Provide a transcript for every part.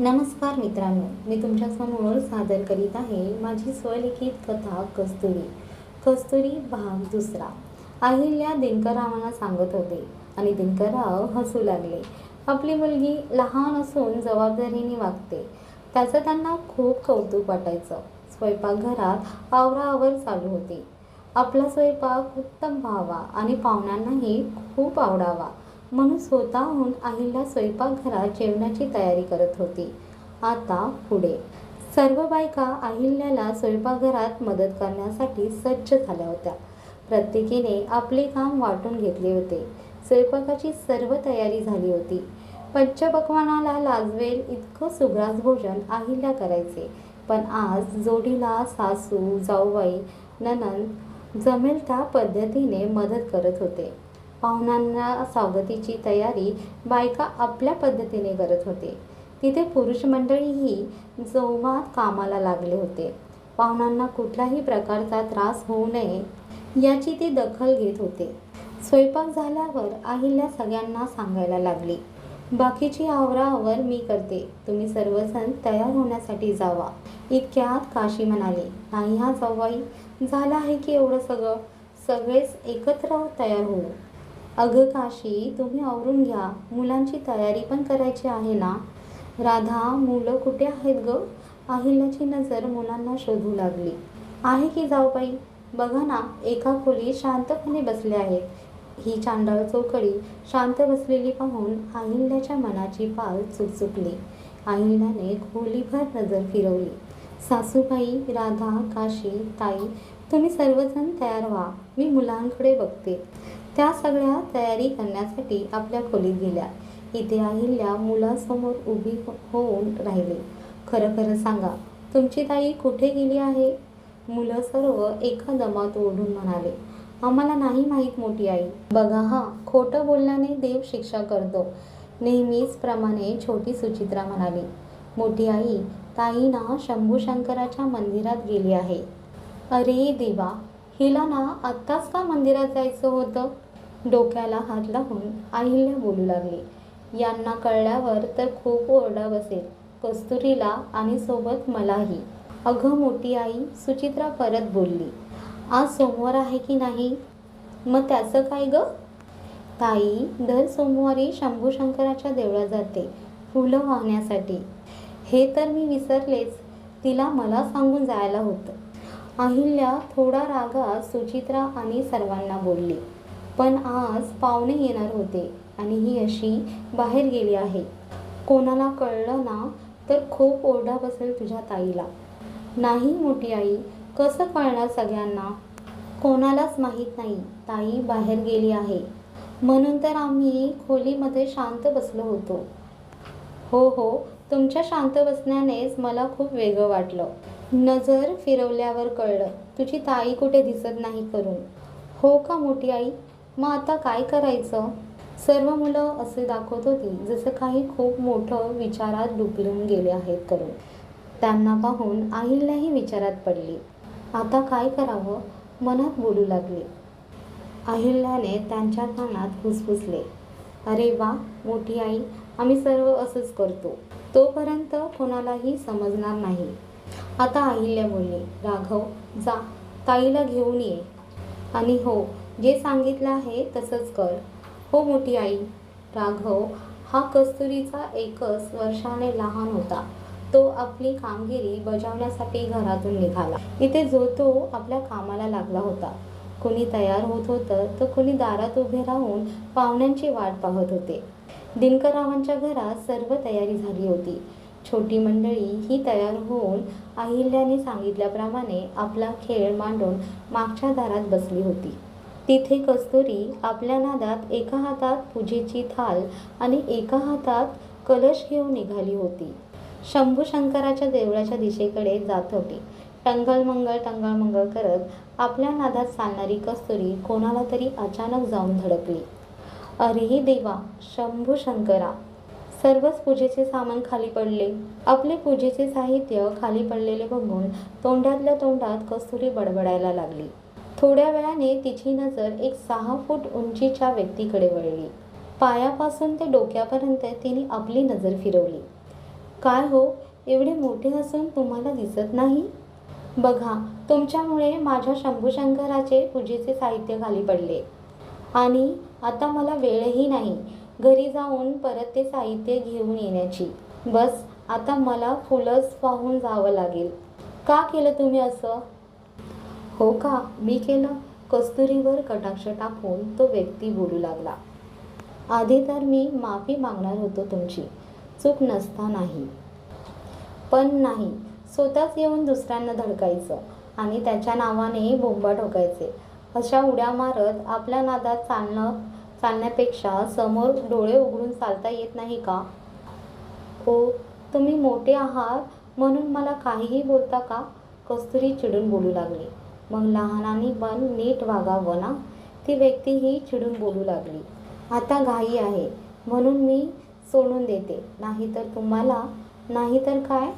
नमस्कार मित्रांनो मी तुमच्यासमोर सादर करीत आहे माझी स्वलिखित कथा कस्तुरी. कस्तुरी भाग दुसरा. अहिल्या दिनकररावांना सांगत होते आणि दिनकरराव हसू लागले. आपली मुलगी लहान असून जबाबदारीने वागते. त्याचं त्यांना खूप कौतुक वाटायचं. स्वयंपाकघरात आवराआवर चालू होती. आपला स्वयंपाक उत्तम व्हावा आणि पाहुण्यांनाही खूप आवडावा. म्हणून स्वतःहून अहिल्या स्वयंपाकघरात जेवणाची तयारी करत होती. आता पुढे. सर्व बायका अहिल्याला स्वयंपाकघरात मदत करण्यासाठी सज्ज झाल्या होत्या. प्रत्येकीने आपले काम वाटून घेतले होते. स्वयंपाकाची सर्व तयारी झाली होती. पंचपक्वानाला लाजवेल इतकं सुग्रास भोजन अहिल्या करायचे. पण आज जोडीला सासू जाऊबाई ननंद जमेल त्या पद्धतीने मदत करत होते. पाहुण्यांना स्वागतीची तयारी बायका आपल्या पद्धतीने करत होते. तिथे पुरुष मंडळीही जोमात कामाला लागले होते. पाहुण्यांना कुठल्याही प्रकारचा त्रास होऊ नये याची ती दखल घेत होते. स्वयंपाक झाल्यावर अहिल्या सगळ्यांना सांगायला लागली बाकीची आवरावर मी करते. तुम्ही सर्वजण तयार होण्यासाठी जावा. इतक्यात काशी म्हणाली नाही हा जाऊबाई झालं आहे की एवढं सगळं? सगळेच एकत्र तयार होऊ. अगं काशी तुम्ही आवरून घ्या. मुलांची तयारी पण करायची आहे ना? राधा मुलं कुठे आहेत ग? अहिल्याची नजर मुलांना शोधू लागली. आहे की जाऊबाई बघा ना एका खोलीत शांतपणे बसले आहेत. ही चांडाळ चौकडी शांत बसलेली पाहून अहिल्याच्या मनाची पाल चुकचुकली. अहिल्याने खोलीभर नजर फिरवली. सासूबाई राधा काशी ताई तुम्ही सर्वजण तयार व्हा. मी मुलांकडे बघते. त्या सगळ्या तयारी करण्यासाठी आपल्या खोलीत गेल्या. इथे अहिल्या मुलासमोर उभी हो- होऊन राहिली. खरं खरं सांगा तुमची ताई कुठे गेली आहे? मुलं सर्व एका दमात ओढून म्हणाले आम्हाला नाही माहीत मोठी आई. बघा हा खोटं बोलल्याने देव शिक्षा करतो. नेहमीच प्रमाणे छोटी सुचित्रा म्हणाली मोठी आई ताई ना शंभू शंकराच्या मंदिरात गेली आहे. अरे देवा हिला ना आत्ताच का मंदिरात जायचं होतं? डोक्याला हात लावून अहिल्या बोलू लागली. यांना कळल्यावर तर खूप ओरडा बसेल. कस्तुरीला आणि सोबत मलाही. अगं मोठी आई सुचित्रा परत बोलली. आज सोमवार आहे की नाही? मग त्याचं काय ग? ताई दर सोमवारी शंभू शंकराच्या देवळात जाते फुलं वाहण्यासाठी. हे तर मी विसरलेच. तिला मला सांगून जायला होतं. अहिल्या थोडा रागात सुचित्रा आणि सर्वांना बोलली. पण आज पाहुणे येणार होते आणि ही अशी बाहेर गेली आहे. कोणाला कळलं ना तर खूप ओरडा बसेल तुझ्या ताईला. नाही मोठी आई कसं कळणार सगळ्यांना? कोणालाच माहीत नाही ताई बाहेर गेली आहे. म्हणून तर आम्ही खोलीमध्ये शांत बसलो होतो. हो हो तुमच्या शांत बसण्यानेच मला खूप वेगळं वाटलं. नजर फिरवल्यावर कळलं तुझी ताई कुठे दिसत नाही करून. हो का मोठी आई? मग आता काय करायचं? सर्व मुलं असे दाखवत होती जसं काही खूप मोठं विचारात डुबलून गेले आहेत करून त्यांना पाहून अहिल्याही विचारात पडली. आता काय करावं? मनात बोलू लागले. अहिल्याने त्यांच्या कानात फुसफुसले. अरे वा मोठी आई आम्ही सर्व असंच करतो. तोपर्यंत कोणालाही समजणार नाही. आता अहिल्या बोलली राघव जा ताईला घेऊन ये. आणि हो जे सांगितलं आहे तसंच कर. हो मोठी आई. राघव हा कस्तुरीचा एकच वर्षाने लहान होता. तो आपली कामगिरी बजावण्यासाठी घरातून निघाला. इथे जो तो आपल्या कामाला लागला होता. कोणी तयार होत होतं तर कोणी दारात उभे राहून पाहुण्यांची वाट पाहत होते. दिनकररावांच्या घरात सर्व तयारी झाली होती. छोटी मंडळी ही तयार होऊन अहिल्याने सांगितल्याप्रमाणे आपला खेळ मांडून मागच्या दारात बसली होती. तिथे कस्तुरी आपल्या नादात एका हातात पूजेची थाल आणि एका हातात कलश घेऊन निघाली होती. शंभू शंकराच्या देवळाच्या दिशेकडे जात होती. टंगलमंगल टंगलमंगल करत आपल्या नादात चालणारी कस्तुरी कोणाला तरी अचानक जाऊन धडकली. अरे देवा शंभू शंकरा! सर्वच पूजेचे सामान खाली पडले. आपले पूजेचे साहित्य खाली पडलेले बघून तोंडातल्या तोंडात कस्तुरी बडबडायला लागली. थोड्या वेळाने तिची नजर एक सहा फूट उंचीच्या व्यक्तीकडे वळली. पायापासून ते डोक्यापर्यंत तिने आपली नजर फिरवली. काय हो? एवढे मोठे असून तुम्हाला दिसत नाही? बघा तुमच्यामुळे माझ्या शंभूशंकराचे पूजेचे साहित्य खाली पडले. आणि आता मला वेळही नाही घरी जाऊन परत ते साहित्य घेऊन येण्याची. बस आता मला फुलंच पाहून जावं लागेल. का केलं तुम्ही असं? हो का? मी केलं. कस्तुरीवर कटाक्ष टाकून तो व्यक्ती बोलू लागला. आधी तर मी माफी मागणार होतो तुमची. चूक नसतानाही. पण नाही. स्वतःच येऊन दुसऱ्यांना धडकायचं आणि त्याच्या नावाने बोंबा ठोकायचे. अशा उड्या मारत आपल्या नादात चालणं चालण्यापेक्षा समोर डोळे उघडून चालता येत नाही का? ओ तुम्ही मोठे आहात म्हणून मला काहीही बोलता का? कस्तुरी चिडून बोलू लागली. मग लहानांनी पण नीट वागावं ना? ती व्यक्तीही चिडून बोलू लागली. आता घाई आहे म्हणून मी सोडून देते. नाहीतर तुम्हाला नाहीतर काय?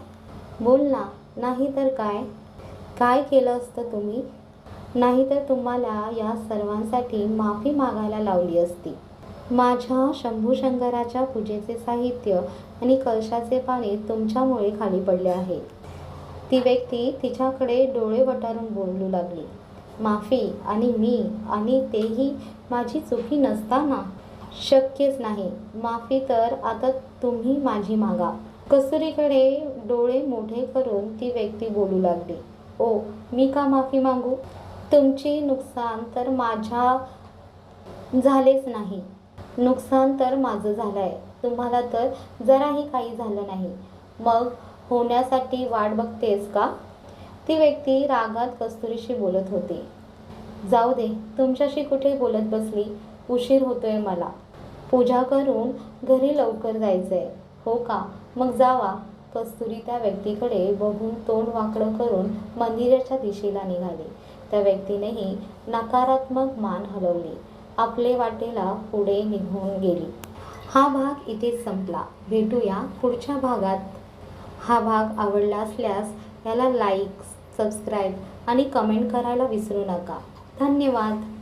बोल ना नाहीतर काय? काय केलं असतं तुम्ही? नाहीतर तुम्हाला या सर्वांसाठी माफी मागायला लावली असती. माझ्या शंभूशंकराच्या पूजेचे साहित्य आणि कलशाचे पाणी तुमच्यामुळे खाली पडले आहे. ती व्यक्ती तिच्याकडे डोळे वटारून बोलू लागली. माफी आणि मी आणि तेही माझी चुकी नसताना शक्यच नाही. माफी तर आता तुम्ही माझी मागा. कसुरीकडे डोळे मोठे करून ती व्यक्ती बोलू लागली. ओ मी का माफी मागू? तुमची नुकसान तर माझ्या झालेच नाही. नुकसान तर माझं झालं आहे तुम्हाला तर जराही काही झालं नाही. मग होण्यासाठी वाट बघतेस का? ती व्यक्ती रागात कस्तुरीशी बोलत होती. जाऊ दे तुमच्याशी कुठे बोलत बसली? उशीर होतोय मला. पूजा करून घरी लवकर जायचं आहे हो का? मग जावा. कस्तुरी त्या व्यक्तीकडे बघून तोंड वाकडं करून मंदिराच्या दिशेला निघाली. त्या व्यक्तीनेही नकारात्मक मान हलवली. आपले वाटेला पुढे निघून गेली. हा भाग इथेच संपला. भेटूया पुढच्या भागात. हा भाग आवडला असल्यास याला लाईक सबस्क्राईब आणि कमेंट करायला विसरू नका. धन्यवाद.